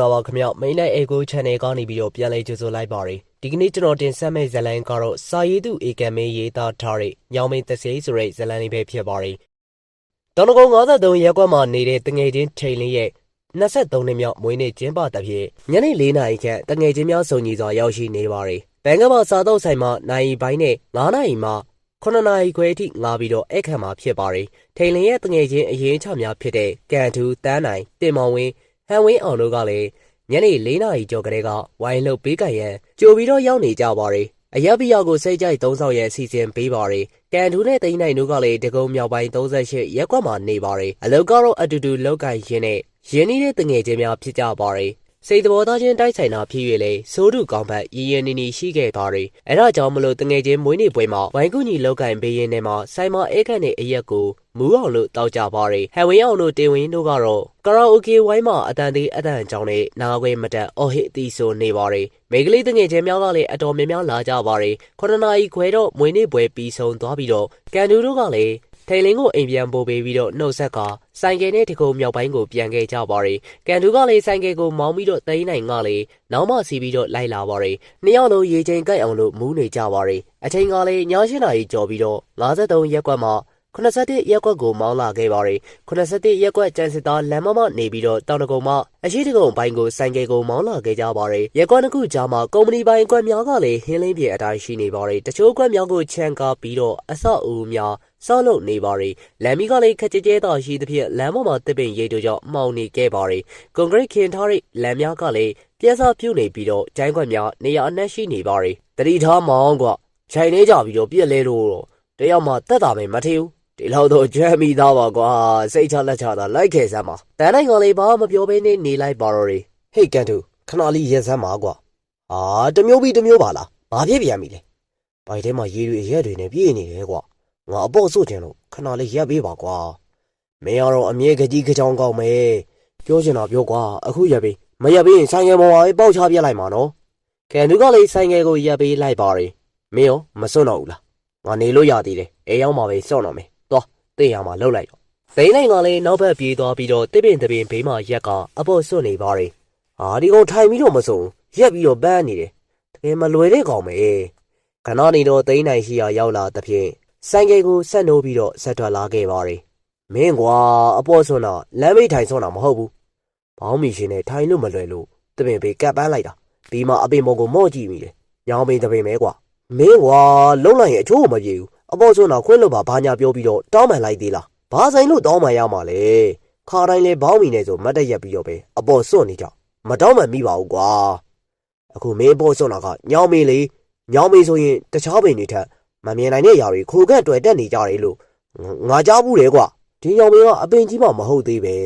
္ဂလာပါခင်ဗျမိန်လိုက်အေကို channel ကနေပြီးတော့ပြန်လည်ကြိုဆိုလိုက်ပါရယ်ဒီကနေ့ကျွန်တော်တင်ဆက်မယ့်ဇာတ်လမ်းကတော့စာရေးသူဧကမင်းရေးသားထားတဲ့ညောင်မင်းတဆေးဆိုတဲ့ဇာတ်လမ်းလေးပဲဖြစ်ပါရယ်တောင်တကုံ53ရက်ကွက်မှာနေတဲ့တငယ်ချင်းထိန်လေးရဲ့23နှစ်မြောက်မွေးနေ့ကျင်းပတဲ့ဖြစ်ညနေ4နာရီခန့်တငယ်ချင်းများစုံညီစွာရောက်ရှိနေပါရယ်ဘန်ကမှာစားတော့ဆိုင်မှာနိုင်ပိုင်းနဲ့9နာရီမှ9နာရီခွဲအထိငားပြီးတော့အခမ်းမှာဖြစ်ပါရယ်ထိန်လင်းရဲ့တငယ်ချင်းအရင်ချများဖြစ်တဲ့ကန်ထူးတန်းနိုင်တင်မောင်ဝင်း ဟန်ဝင်းအောင်တို့ကလည်းညနေ၄နာရီကျော်ကလေးကဝိုင်းလုတ်ပေးကန်ရန်ကြိုပြီးတော့ရောက်နေကြပါရယ်အရက်ဘီယာကိုစိတ်ကြိုက်သုံးဆောင်ရဲ့အစီအစဉ်ပေးပါရယ်ကန်ထူးနဲ့တိန်းနိုင်တို့ကလည်းတကုံမြောက်ပိုင်း38ရက်ကွက်မှာနေပါရယ်အလောက်ကတော့အတူတူလောက်ကန်ရင်းနဲ့ရင်းနှီးတဲ့တငယ်ချင်းများဖြစ်ကြပါရယ် စိတ်တော်သားချင်းတိုက်ဆိုင်တာဖြစ်၍လေစိုးတုကောင်းဖက်ရည်ရည်နီနီရှိခဲ့ပါရီအဲဒါကြောင့်မလို့တငယ်ချင်းမွေးနေ့ပွဲမှာဝိုင်းကူညီလောက်ကင်ပေးရင်းနဲ့မှာဆိုင်မအဲခန့်နဲ့အရက်ကိုမူးအောင်လို့တောက်ကြပါရီဟန်ဝင်းအောင်တို့တင်ဝင်းတို့ကတော့ကရာအိုကေဝိုင်းမှာအတန်သေးအတန်ကြောင်းနဲ့နာခွဲမတက်အော်ဟစ်အသီးဆိုနေပါရီမိန်းကလေးတငယ်ချင်းများကလည်းအတော်များများလာကြပါရီခုနှစ်နာရီခွဲတော့မွေးနေ့ပွဲပြီးဆုံးသွားပြီးတော့ကန်တူတို့ကလည်း ထိန်လင်းကိုအိမ်ပြန်ပို့ပေးပြီးတော့နှုတ်ဆက်ကဆိုင်ကယ်နဲ့တကုံမြောက်ပိုင်းကိုပြန်ခဲ့ကြပါရီကန်တူကလည်းဆိုင်ကယ်ကိုမောင်းပြီးတော့သိန်းနိုင်ကလည်းနောက်မှစီးပြီးတော့လိုက်လာပါရီနှစ်ယောက်လုံးရေချိန်ကြိုက်အောင်လို့မူးနေကြပါရီအချိန်ကလည်းည၈နာရီကျော်ပြီးတော့53ရက်ကွက်မှာ 81ရက်ကွက်ကိုမောင်းလာခဲ့ပါရီ81ရက်ကွက်ကျန်စစ်သားလမ်းမမနေပြီးတော့တောင်တကုံမှအရှိတကုံပိုင်းကိုဆိုင်ကယ်ကိုမောင်းလာခဲ့ကြပါရီရက်ကွက်တစ်ခုကြားမှာကုမ္ပဏီပိုင်းကွက်များကလည်းဟင်းလင်းပြေအတိုင်းရှိနေပါရီတချို့ကွက်များကိုချန်ကားပြီးတော့အဆောက်အဦများဆောက်လုပ်နေပါရီလမ်းမီကလည်းခက်ကြဲကြဲသာရှိသဖြင့်လမ်းပေါ်မှာတစ်ပင်ရိတ်တို့ကြောင့်မှောင်နေခဲ့ပါရီကွန်ကရစ်ခင်ထားတဲ့လမ်းများကလည်းပြက်စားပြုတ်နေပြီးတော့ကျိုင်းခွက်များနေရာအနှက်ရှိနေပါရီတတိထားမောင်းကွခြိုင်နေကြပြီးတော့ပြက်လဲလို့တော့တယောက်မှတက်တာပဲမထီဘူး ဒီလောက်တော့ကြမ်းမိသားပါကွာစိတ်ချလက်ချတာလိုက်ခဲ့စမ်းပါတန်းနိုင်ကလေးဘာမှမပြောဘဲနဲ့နေလိုက်ပါတော့ရီဟေ့ကန်တူခဏလေးရက်စမ်းပါကွာအာတမျိုးပြီးတမျိုးပါလားဘာဖြစ်ပြန်ပြီလဲဘိုင်ထဲမှာရေတွေအရက်တွေနဲ့ပြည့်နေတယ်ကွာငါအပေါ့စို့တင်လို့ခဏလေးရက်ပေးပါကွာမင်းကတော့အမြဲကြကြီးကြောင်ကောင်းမယ်ပြောချင်တာပြောကွာအခုရက်ပေးမရက်ပေးရင်ဆိုင်ငယ်ပေါ်မှာပေါက်ချပြလိုက်မှာနော်ကန်တူကလေးဆိုင်ငယ်ကိုရက်ပေးလိုက်ပါရီမင်းရောမစွန့်တော့ဘူးလားငါနေလို့ရသေးတယ်အဲရောက်မှာပဲစွန့်တော့မယ်သွား တင်ရမှာလှုပ်လိုက်တော့သိန်းနိုင်ကလည်းနောက်ဘက်ပြေးသွားပြီးတော့တစ်ပင်တစ်ပင်ဘေးမှာရက်ကအပေါ်စွန့်နေပါရီဟာဒီကောင်ထိုင်ပြီးတော့မစွန့်ရက်ပြီးတော့ပန်းနေတယ်တကယ်မလွယ်တဲ့ကောင်ပဲခဏနေတော့သိန်းနိုင်ရှိရာရောက်လာသဖြင့်ဆိုင်ကယ်ကိုဆက်နိုးပြီးတော့ဆက်ထွက်လာခဲ့ပါရီမင်းကွာအပေါ်စွန့်တာလမ်းမေးထိုင်စွန့်တာမဟုတ်ဘူးဘောင်းမီရှင်နဲ့ထိုင်လို့မလွယ်လို့တပင်ဘေးကပ်ပန်းလိုက်တာဒီမှာအပင်ပေါ်ကိုမော့ကြည့်မိတယ်ညောင်ပင်တပင်ပဲကွာမင်းကွာလုံးလိုက်ရင်အချိုးမပြေဘူး အပေါ်စွန့်တာခွင့်လို့ပါဘာညာပြောပြီးတော့တောင်းပန်လိုက်သေးလားဘာဆိုင်လို့တောင်းပန်ရမှာလဲခါတိုင်းလဲဘောင်းမီနဲ့ဆိုမတ်တက်ရက်ပြီးတော့ပဲအပေါ်စွန့်နေကြမတောင်းပန်မိပါဘူးကွာအခုမင်းအပေါ်စွန့်တာကညောင်မင်းလေညောင်မင်းဆိုရင်တခြားပင်တွေထက်မမြင်နိုင်တဲ့ຢာတွေခိုကန့်တွေ့တက်နေကြတယ်လို့ငါကြားဘူးလေကွာဒီညောင်မင်းကအပင်ကြီးမှမဟုတ်သေးပဲ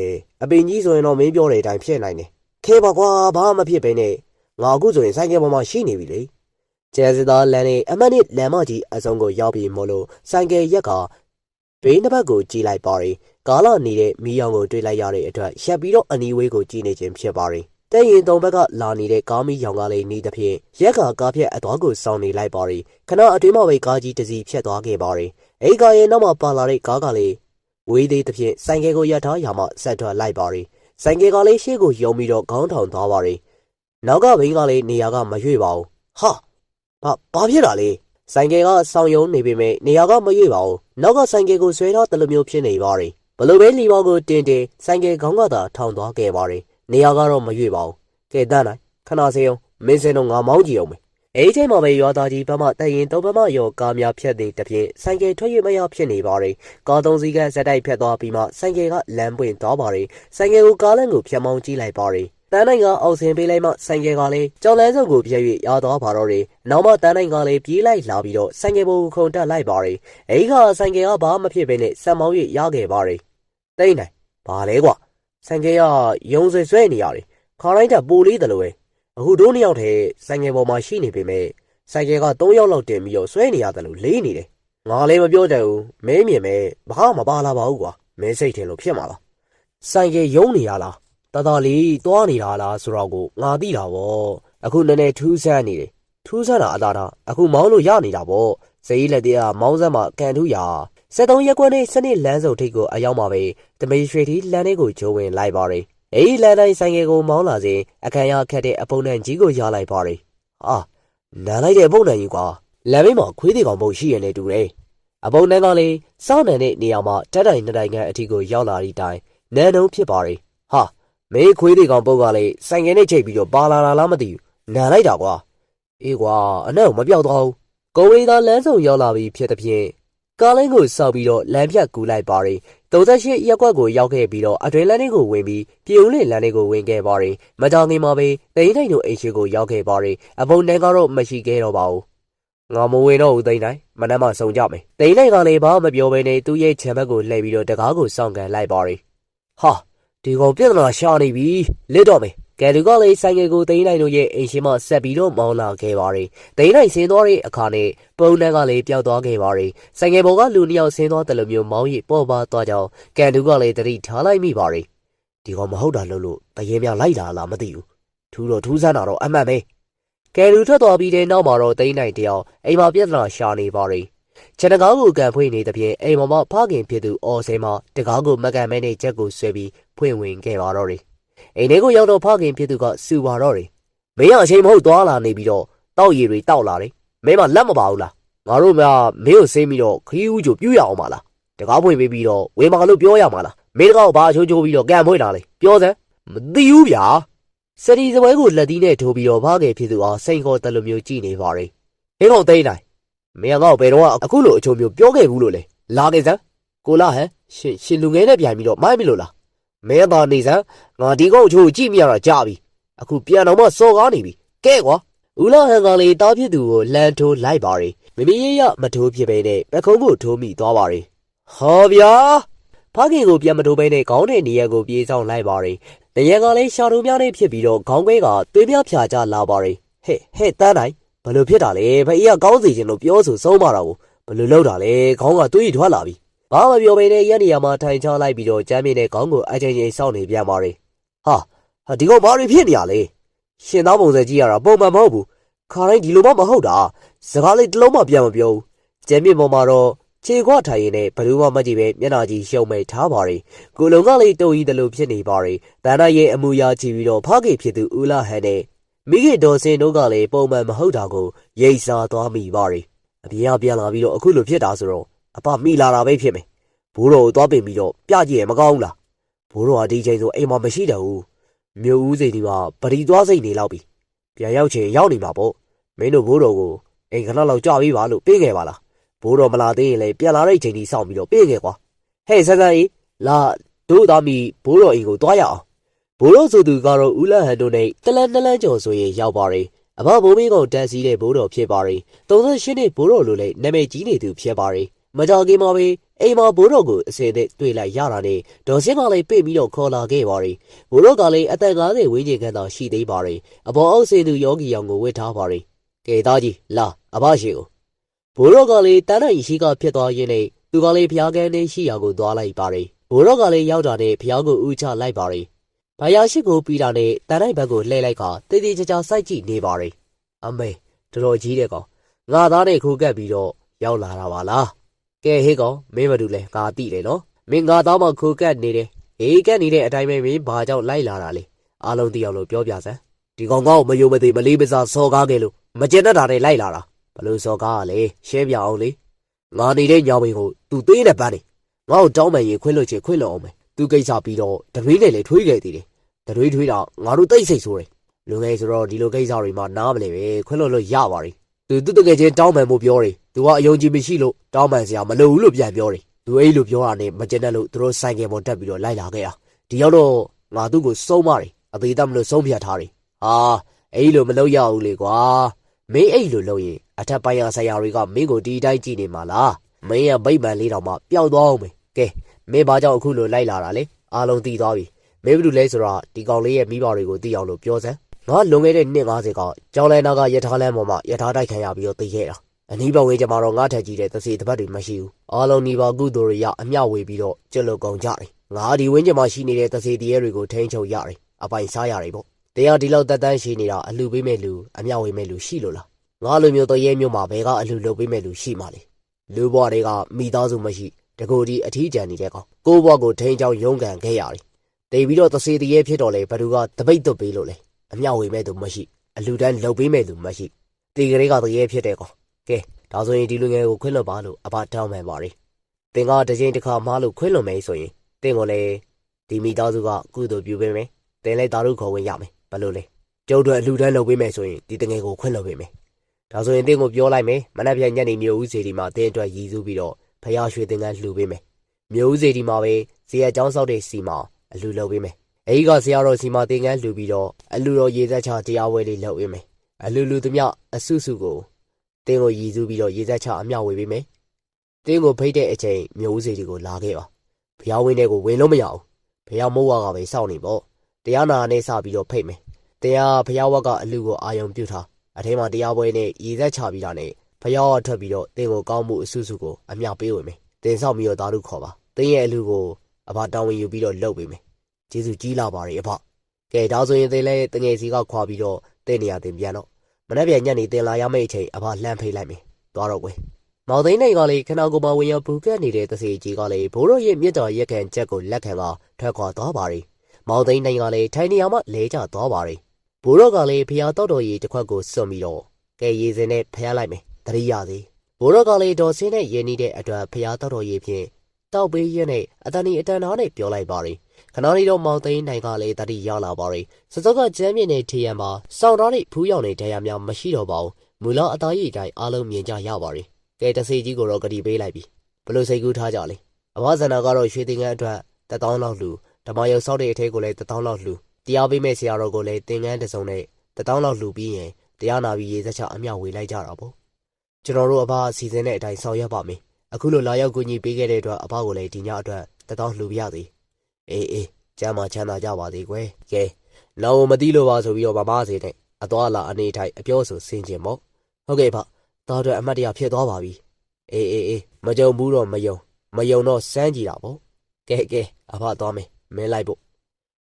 အပင်ကြီးဆိုရင်တော့မင်းပြောတဲ့အတိုင်းဖြစ်နိုင်တယ်ခဲပါကွာဘာမှမဖြစ်ပဲနဲ့ငါအခုဆိုရင်ဆိုင်ကယ်ပေါ်မှာရှိနေပြီလေ ကျဲစသားလမ်းနဲ့အမနစ်လမ်းမကြီးအစုံကိုရောက်ပြီးမို့လို့ဆိုင်ကယ်ရက်ကဘေးနှစ်ဘက်ကိုကြည့်လိုက်ပါရီကာလာနေတဲ့မီးရောင်ကိုတွေ့လိုက်ရတဲ့အတွက်ရက်ပြီးတော့အနီဝေးကိုကြည့်နေခြင်းဖြစ်ပါရီတဲ့ရင်သုံးဘက်ကလာနေတဲ့ကားမီးရောင်ကလေးနေသဖြင့်ရက်ကကားဖြက်အသွားကိုစောင်းနေလိုက်ပါရီခဏအတွင်းမှာပဲကားကြီးတစ်စီးဖြတ်သွားခဲ့ပါရီအိကာရဲ့နောက်မှာပါလာတဲ့ကားကလေးဝေးသေးသဖြင့်ဆိုင်ကယ်ကိုရထားရမှဆက်ထွက်လိုက်ပါရီဆိုင်ကယ်ကလေးရှေ့ကိုယုံပြီးတော့ခေါင်းထောင်သွားပါရီနောက်ကဘိန်းကလေးနေရာကမရွေ့ပါဘူးဟာ ဘာဘာဖြစ်တာလဲဆိုင်ကယ်ကဆောင်ယုံနေပေမဲ့နေရာကမရွေ့ပါဘူးနောက်ကဆိုင်ကယ်ကိုဆွဲထားတယ်လို့မျိုးဖြစ်နေပါရီဘလို့ပဲလီဘောကိုတင်တင်ဆိုင်ကယ်ခေါင်းကသာထောင်သွားခဲ့ပါရီနေရာကတော့မရွေ့ပါဘူးကဲတန်းနိုင်ခဏစေအောင်မင်းစင်းတော့ငါမောင်းကြည့်အောင်မယ်အဲ့ချိန်မှာပဲရွာသားကြီးဘမတရင်သုံးဘမရောကားများဖြတ်သေးတဖြင့်ဆိုင်ကယ်ထွက်ရမရဖြစ်နေပါရီကားသုံးစီးကဇက်တိုက်ဖြတ်သွားပြီးမှဆိုင်ကယ်ကလမ်းပွင့်သွားပါရီဆိုင်ကယ်ကိုကားလမ်းကိုဖြတ်မောင်းကြည့်လိုက်ပါရီ တန်းနိုင်ကအောက်ဆင်းပေးလိုက်မှဆိုင်ကယ်ကလည်းကြောင်လန်းစုပ်ကိုပြည့်၍ရသွားပါတော့တယ်။နောက်မှတန်းနိုင်ကလည်းပြေးလိုက်လာပြီးတော့ဆိုင်ကယ်ပေါ်ကိုခုန်တက်လိုက်ပါရီ။အဲဒီကဆိုင်ကယ်ကဘာမှမဖြစ်ဘဲနဲ့ဆက်မောင်း၍ရခဲ့ပါရီ။တိတ်နိုင်ဘာလဲကွာဆိုင်ကယ်ကယုံဆွေဆွဲနေရတယ်။ခါတိုင်းကပိုလေးတယ်လို့ပဲ။အခုတို့နှစ်ယောက်တည်းဆိုင်ကယ်ပေါ်မှာရှိနေပေမဲ့ဆိုင်ကယ်က၃ယောက်လောက်တင်ပြီးတော့ဆွဲနေရတယ်လို့လေးနေတယ်။ငါလည်းမပြောကြဘူး။မဲမြင်မဲဘာမှမပါလာပါဘူးကွာ။မဲစိတ်ထင်လို့ဖြစ်မှာလား။ဆိုင်ကယ်ယုံနေရလား။ တတော်လေးသွားနေတာလားဆိုတော့ကိုငါသိတာဗောအခုနည်းနည်းထူးဆန်းနေတယ်ထူးဆန်းတာအသာတာအခုမောင်းလို့ရနေတာဗောဇေးလက်သေးကမောင်းစမ်းမှာကန်ထူးရာ73ရက်ကွက်နဲ့စနစ်လမ်းစုံထိပ်ကိုအရောက်မှာပဲတမေရွှေတီလမ်းလေးကိုဂျိုးဝင်လိုက်ပါရယ်အေးလန်တိုင်းဆိုင်ကယ်ကိုမောင်းလာစဉ်အခမ်းရခက်တဲ့အပုံနဲ့ကြီးကိုရလိုက်ပါတယ်ဟာနားလိုက်တဲ့အပုံနဲ့ကြီးကွာလမ်းဘေးမှာခွေးသေးကောင်ပုံရှိရနေတူတယ်အပုံနဲ့ကလည်းစောင့်နေတဲ့နေရာမှာတက်တိုင်နှစ်တိုင်ခန့်အထိကိုရောက်လာသည့်တိုင်နန်းနှုံးဖြစ်ပါတယ်ဟာ မင်းခွေးသေးကောင်ပုံကလည်းဆိုင်ကယ်နဲ့ချိတ်ပြီးတော့ပါလာတာလားမသိဘူးနားလိုက်တာကွာအေးကွာအနက်ကိုမပြောက်တော့ဘူးကိုရီသာလမ်းဆောင်ရောက်လာပြီးဖြစ်တဲ့ဖြင့်ကားလိုင်းကိုစောက်ပြီးတော့လမ်းဖြတ်ကူးလိုက်ပါတယ်38ရက်ကွက်ကိုရောက်ခဲ့ပြီးတော့အတွင်လန်းလေးကိုဝင်ပြီးပြည်ဦးလင်လန်းလေးကိုဝင်ခဲ့ပါတယ်မကြောင်ခင်မှာပဲတိန်ထိုင်တို့အိမ်ရှိကိုရောက်ခဲ့ပါတယ်အပုံနဲ့ကတော့မရှိခဲ့တော့ပါဘူးငါမဝင်တော့ဘူးတိန်ထိုင်မနက်မှစုံကြမယ်တိန်ထိုင်ကလည်းဘာမှမပြောဘဲနဲ့သူ့ရဲ့ခြံဘက်ကိုလှည့်ပြီးတော့တကားကိုစောင့်ကန်လိုက်ပါတယ်ဟာ ဒီကောင်ပြဿနာရှာနေပြီလစ်တော့မယ်ကဲလူကလည်းဆိုင်ကယ်ကိုတိန်ထိုင်တို့ရဲ့အိမ်ရှိမှဆက်ပြီးတော့မောင်းလာခဲ့ပါတယ်တိန်ထိုင်ဆင်းသွားတဲ့အခါနဲ့ပုံနှက်ကလည်းပျောက်သွားခဲ့ပါတယ်ဆိုင်ကယ်ပေါ်ကလူနှစ်ယောက်ဆင်းသွားတယ်လို့မျိုးမောင်းရိပေါ်ပါသွားကြောင်းကန်တူကလည်းတတိထားလိုက်မိပါတယ်ဒီကောင်မဟုတ်တာလို့လို့တရေမြလိုက်လာလားမသိဘူးထူးတော့ထူးဆန်းတာတော့အမှန်ပဲကယ်လူထွက်သွားပြီးတဲ့နောက်မှာတော့တိန်ထိုင်တယောက်အိမ်မှာပြဿနာရှာနေပါတယ် ခြေတကားကိုကန်ဖွင့်နေတဲ့ပြင်အိမ်ပေါ်မှာဖခင်ဖြစ်သူအော်စင်မှာတကားကိုမကန်မဲနဲ့ချက်ကိုဆွဲပြီးဖွင့်ဝင်ခဲ့ပါတော့တယ်အိမ်ထဲကိုရောက်တော့ဖခင်ဖြစ်သူကစူပါတော့တယ်မင်းကအချိန်မဟုတ်သွားလာနေပြီးတော့တောက်ရည်တွေတောက်လာတယ်မင်းမလက်မပါဘူးလားငါတို့များမင်းကိုစိမ့်ပြီးတော့ခရီးဦးချိုပြူရအောင်ပါလားတကားဖွင့်ပေးပြီးတော့ဝေမာလို့ပြောရမှာလားမင်းတကားကိုဘာအချိုးချိုးပြီးတော့ကံဖွင့်လာလေပြောစမ်းမသိဘူးဗျာစတီစပွဲကိုလက်သီးနဲ့ထိုးပြီးတော့ဖားငယ်ဖြစ်သူအားစိန်ခေါ်တယ်လို့မျိုးကြည်နေပါရင်ဟင်းကောင်သိန်းနိုင် မင်းကငါ့ကိုဘယ်တော့အခုလိုအချိုးမျိုးပြောခဲ့ဘူးလို့လေလာခဲ့စမ်းကိုလာဟန်ရှင်ရှင်လူငယ်နဲ့ပြန်ပြီးတော့မိုက်ပြီလို့လားမင်းသာနေစမ်းငါဒီကောင်အချိုးကိုကြည့်မိရတာကြာပြီအခုပြန်တော့မှစော်ကားနေပြီကဲကွာဦးလာဟန်ကလေးတားဖြစ်သူကိုလန်ထိုးလိုက်ပါရင်မမီရရမထိုးဖြစ်ပဲနဲ့ပခုံးကိုထိုးမိသွားပါရင်ဟောဗျာဖခင်ကိုပြန်မထိုးပဲနဲ့ခေါင်းနဲ့နေရက်ကိုပြေးဆောင်လိုက်ပါရင်နေရက်ကလည်းရှာတိုးများနဲ့ဖြစ်ပြီးတော့ခေါင်းခွဲကသွေးပြားဖြာချလာပါရင်ဟဲ့ဟဲ့တန်းနိုင် ဘလို့ဖြစ်တာလဲဖအေးကကောင်းစီခြင်းလို့ပြောဆိုဆုံးပါတာကိုဘလို့လောက်တာလဲခေါင်းကသွေးထွက်လာပြီဘာမှပြောပဲနဲ့ရက်နေရမှာထိုင်ချလိုက်ပြီးတော့ကျမ်းမြေနဲ့ခေါင်းကိုအချင်းချင်းစောင့်နေပြန်ပါရင်ဟာဟာဒီကောင်ဘာတွေဖြစ်နေရလဲရှင်သားပုံစံကြည့်ရတာပုံမှန်မဟုတ်ဘူးခါတိုင်းဒီလိုမှမဟုတ်တာစကားလေးတစ်လုံးမှပြန်မပြောဘူး။ကျဲမြင့်ပေါ်မှာတော့ခြေခွထိုင်ရင်လည်းဘယ်သူမှမကြည့်ပဲမျက်နှာကြီးရှုံမိတ်ထားပါရီ။ကိုလုံကလေးတုံကြီးတယ်လို့ဖြစ်နေပါရီ။တန်နာရဲ့အမူအရာကြည့်ပြီးတော့ဖခင်ဖြစ်သူဦးလာဟန်နဲ့ မိခင်တော်စင်တို့ကလည်းပုံမှန်မဟုတ်တာကိုရိတ်စားသွားမိပါရီ။အပြင်ကပြန်လာပြီးတော့အခုလိုဖြစ်တာဆိုတော့အပမိလာတာပဲဖြစ်မယ်။ဘိုးတော်ကိုသွားပင်ပြီးတော့ပြကြည့်ရမကောင်းဘူးလား။ဘိုးတော်ကဒီချိန်ဆိုအိမ်မှာမရှိတော့ဘူး။မြို့ဦးစိန်ဒီမှာပရီသွားစိတ်နေလောက်ပြီ။ပြန်ရောက်ချင်ရောက်နေမှာပေါ့။မင်းတို့ဘိုးတော်ကိုအိမ်ခဏလောက်ကြာပြီပါလို့ပြေးခဲ့ပါလားဘိုးတော်မလာသေးရင်လည်းပြန်လာတဲ့ချိန်ကြီးစောင့်ပြီးတော့ပြေးခဲ့ကွာဟဲ့ဆန်းဆန်းကြီးလာတို့သားမီဘိုးတော်အိမ်ကိုတွားရအောင် ဘိုးတော်ဆိုသူကတော့ဦးလဟန်တို့နဲ့တလန်တလန်ကျော်ဆိုရင်ရောက်ပါရင်အဘဘိုးမင်းကောင်တန်းစီတဲ့ဘိုးတော်ဖြစ်ပါရင်38နှစ်ဘိုးတော်လိုလည်းနာမည်ကြီးနေသူဖြစ်ပါရင်မကြောက်ခင်မှာပဲအိမ်မှာဘိုးတော်ကိုအစင်သက်တွေ့လိုက်ရတာနဲ့ဒေါ်စင်းကလည်းပြေးပြီးတော့ခေါ်လာခဲ့ပါရင်ဘိုးတော်ကလည်းအသက်50ဝန်းကျင်ခန့်သာရှိသေးပါရင်အပေါ်အောက်စင်သူယောဂီရောင်ကိုဝတ်ထားပါရင်ကဲသားကြီးလာအဘရှိကိုဘိုးတော်ကလည်းတန်းနိုင်ရှိကဖြစ်သွားရင်းနဲ့သူကလည်းဖျားကန်းနဲ့ရှိရာကိုသွားလိုက်ပါရင်ဘိုးတော်ကလည်းရောက်တာနဲ့ဖျားကိုဥချလိုက်ပါရင် ဘာယာရှိကိုပြီးတာနဲ့တန်းနိုင်ဘက်ကိုလှည့်လိုက်ကတေးသေးချာချာစိုက်ကြည့်နေပါရင်အမေတော်တော်ကြီးတဲ့ကောင်ငါသားနဲ့ခိုးကပ်ပြီးတော့ရောက်လာတာပါလားကဲဟေးကောင်မင်းမတူလဲငါတိတယ်နော်မင်းငါသားမှခိုးကပ်နေတယ်ဟေးကပ်နေတဲ့အတိုင်းပဲမင်းဘာကြောင့်လိုက်လာတာလဲအားလုံးသိအောင်လို့ပြောပြစမ်းဒီကောင်ကောက်မယုံမသိမလေးပစားစော်ကားခဲ့လို့မကျင်တတ်တာနဲ့လိုက်လာတာဘလို့စော်ကားကလေရှဲပြအောင်လေငါနေတဲ့ညောင်မင်းကိုသူသေးတဲ့ပန်းနေငါ့ကိုတောင်းမယ်ရင်ခွင့်လို့ချင်ခွင့်လို့အောင်မယ် သူကိစ္စပြီးတော့တရွေးနဲ့လေထွေးခဲ့သေးတယ်တရွေးထွေးတော့ငါတို့တိတ်ဆိတ်ဆိုတယ်လူငယ်ဆိုတော့ဒီလိုကိစ္စတွေမှာနားမလဲပဲခွင့်လို့လို့ရပါတယ်သူသူတကယ်ချင်းတောင်းမယ်မို့ပြောတယ်သူကအယုံကြည်မရှိလို့တောင်းပန်စရာမလိုဘူးလို့ပြန်ပြောတယ်သူအဲ့လိုပြောတာနဲ့မကျင်တတ်လို့သူတို့ဆိုင်ကယ်ပေါ်တက်ပြီးတော့လိုက်လာခဲ့တာဒီရောက်တော့ငါသူ့ကိုစုံးမတယ်အသေးတမလို့ဆုံးဖြတ်ထားတယ်ဟာအဲ့လိုမလုပ်ရဘူးလေကွာမင်းအဲ့လိုလုပ်ရင်အထက်ပိုင်းရဆိုင်ရာတွေကမင်းကိုဒီတိုင်းကြည့်နေမှာလားမင်းရဲ့ဗိမ္မာန်လေးတောင်မှပျောက်သွားအောင်မယ်ကဲ မင်းဘာကြောင့်အခုလိုလိုက်လာတာလဲအားလုံးသိသွားပြီမင်းဘယ်လိုလဲဆိုတော့ဒီကောင်လေးရဲ့မိဘတွေကိုသိအောင်လို့ပြောစမ်းငါလွန်ခဲ့တဲ့နှစ်90ကကြောင်းလဲနာကရထားလမ်းပေါ်မှာရထားတိုက်ခံရပြီးတော့သိခဲ့တာအနီးပတ်ဝန်းကျင်မှာတော့ငါထက်ကြီးတဲ့သစီတပတ်တွေမရှိဘူးအားလုံးဒီပါကုသိုလ်တွေရအမျှဝေပြီးတော့ကျွတ်လုကုန်ကြတယ်ငါဒီဝန်းကျင်မှာရှိနေတဲ့သစီတရေတွေကိုထိန်းချုပ်ရတယ်အပိုင်စားရတယ်ပေါ့တရားဒီလောက်တက်တန်းရှိနေတာအလှပေးမဲ့လူအမျှဝေမဲ့လူရှိလို့လားငါလိုမျိုးတရေမျိုးမှာဘယ်ကအလှလုပ်ပေးမဲ့လူရှိမှလဲလူဘွားတွေကမိသားစုမရှိ တကူဒီအထီးကျန်နေတဲ့ကောင်ကိုဘွားကိုထိန်းချောင်းရုန်းကန်ခဲ့ရတယ်တတေပြီးတော့သစေတရေဖြစ်တော့လေဘသူကတပိတ်သွတ်ပေးလို့လေအမြောက်ဝေမဲ့သူမရှိအလူတန်းလှုပ်ပေးမဲ့သူမရှိတေကလေးကတရေဖြစ်တဲ့ကောကဲဒါဆိုရင်ဒီလူငယ်ကိုခွင့်လွှတ်ပါလို့အဘတောင်းမှန်ပါရီတင်ကတစ်ချိန်တစ်ခါမှလို့ခွင့်လွှတ်မယ်ဆိုရင်တင်ကိုလည်းဒီမိသားစုကကုသိုလ်ပြုပေးမယ်တင်လည်းတာရုခေါ်ဝင်ရမယ်ဘယ်လိုလဲကျုပ်တို့အလူတန်းလှုပ်ပေးမယ်ဆိုရင်ဒီတငယ်ကိုခွင့်လွှတ်ပေးမယ်ဒါဆိုရင်တင်ကိုပြောလိုက်မယ်မနက်ဖြန်ညနေမျိုးဦးစီဒီမှာတင်အတွက်ရည်စူးပြီးတော့ ဖျားရွှေတင်ကန်းလှူပေးမယ်မျိုးဦးစီဒီမှာပဲဇေယျကျောင်းဆောက်တဲ့စီမှာအလူလုပ်ပေးမယ်အဲဒီကဆရာတော်စီမှာတင်ကန်းလှူပြီးတော့အလူတော်ရေသက်ချတရားဝဲလေးလုပ်ပေးမယ်အလူလူသမျှအစုစုကိုတင်ကိုရည်စူးပြီးတော့ရေသက်ချအမြောက်ဝေပေးမယ်တင်ကိုဖိတ်တဲ့အချိန်မျိုးဦးစီဒီကိုလာခဲ့ပါဖျားဝင်းတဲ့ကိုဝင်လို့မရဘူးဖျားမိုးဝါကပဲစောင့်နေပေါ့တရားနာနဲ့စပြီးတော့ဖိတ်မယ်တရားဖျားဝက်ကအလူကိုအာယုံပြုတ်ထားအထဲမှာတရားပွဲနဲ့ရေသက်ချပြီးတာနဲ့ ဖျားဝက်ထွက်ပြီးတော့တင်ကိုကောင်းမှုအစုစုကိုအမြောက်ပေးဝင်မယ်တင်ဆောက်ပြီးတော့သာဓုခေါ်ပါတင်ရဲ့အလူကိုအဘတောင်းဝင်ယူပြီးတော့လှုပ်ပေးမယ်ကျေးဇူးကြီးလာပါရဲ့အဖကဲဒါဆိုရင်တင်လဲတငယ်စီကခွာပြီးတော့တင်နေရတင်ပြန်တော့မနေ့ပြန်ညနေတင်လာရမယ့်အချိန်အဘလှမ်းဖိတ်လိုက်မယ်သွားတော့ကွယ်မောင်သိန်းနိုင်ကလည်းခဏကိုမဝင်ရဘူးကက်နေတဲ့တစီကြီးကလည်းဘိုးတော်ရဲ့မြစ်တော်ရက်ခံချက်ကိုလက်ခံကထွက်ခွာသွားပါရီမောင်သိန်းနိုင်ကလည်းထိုင်နေရာမှလဲကျသွားပါရီဘိုးတော်ကလည်းဖျားတော့တော်ကြီးတစ်ခွက်ကိုစွန့်ပြီးတော့ကဲရေစင်နဲ့ဖျားလိုက်မယ် တရိယာစီဘိုးတော်ကလည်းဒေါ်စင်းနဲ့ရင်းနှီးတဲ့အတွက်ဖျားတော့တော်ကြီးဖြင့်တောက်ပေးရင်းနဲ့အတန်ဒီအတန်သားနဲ့ပြောလိုက်ပါရီခဏလေးတော့မောင်သိန်းနိုင်ကလည်းတတိရလာပါရီစစောကကျမ်းမြင့်နဲ့ထီရန်မှာစောင်းသားနဲ့ဖူးရောင်နဲ့တရားများမရှိတော့ပါဘူးမူလအသားရည်တိုင်းအားလုံးမြင်ကြရပါရီကဲတစီကြီးကိုတော့ဂတိပေးလိုက်ပြီဘလို့စိတ်ကူးထားကြလေအဘဇန္နာကတော့ရွှေတင်ကန်းအတွက်တထောင်းလောက်လှူဓမ္မရုပ်ဆောက်တဲ့အထက်ကိုလည်းတထောင်းလောက်လှူတရားပေးမဲ့ဆရာတော်ကိုလည်းတင်ကန်းတစ်စုံနဲ့တထောင်းလောက်လှူပြီးရင်တရားနာပြီးရေစက်ချအမြောက်ဝေလိုက်ကြတာပေါ့ ကျွန်တော်တို့အဘအစီအစဉ်တဲ့အတိုင်းဆောင်ရွက်ပါမယ်အခုလိုလာရောက်ကူညီပေးခဲ့တဲ့အတွက်အဘကိုလည်းဒီညအတွက်တထောင်းလှူပြရသည်အေးအေးကျမ်းမာချမ်းသာကြပါသေးကွယ်ကဲနောက်မသိလို့ပါဆိုပြီးတော့မမစေနဲ့အသွားလာအနေထိုင်အပြောဆိုဆင်ကျင်ပေါ့ဟုတ်ကဲ့ဗျသားတို့အမတ်တရဖြစ်သွားပါပြီအေးအေးအေးမကြုံဘူးတော့မယုံမယုံတော့စမ်းကြည့်တာပေါ့ကဲကဲအဖသွားမယ်မင်းလိုက်ဖို့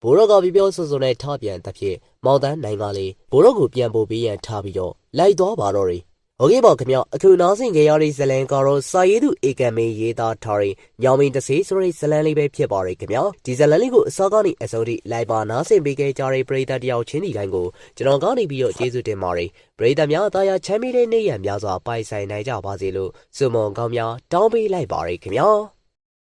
ဘိုးတော်ကပြပြောဆိုဆိုနဲ့ထပြန်တစ်ဖြစ်မောင်တန်းနိုင်ကလေးဘိုးတော်ကိုပြန်ပို့ပေးရန်ထားပြီးတော့လိုက်သွားပါတော့တယ် ဟုတ်ကဲ့ပါခင်ဗျအခုနားဆင်ကြရတဲ့ဇလန်ကတော့စာရေးသူဧကံမေရေးသားထားတဲ့ညောင်မင်းတစေးဆိုတဲ့ဇလန်လေးပဲဖြစ်ပါရယ်ခင်ဗျဒီဇလန်လေးကိုအစောကနေအစိုးထိလိုက်ပါနားဆင်ပေးခဲ့ကြတဲ့ပရိသတ်တယောက်ချင်းဒီတိုင်းကိုကျွန်တော်ကနေပြီးတော့ကျေးဇူးတင်ပါတယ်ပရိသတ်များအသားရချမ်းမြေတဲ့နေ့ရက်များစွာပိုင်ဆိုင်နိုင်ကြပါစေလို့စုမုံကောင်းများတောင်းပေးလိုက်ပါရယ်ခင်ဗျ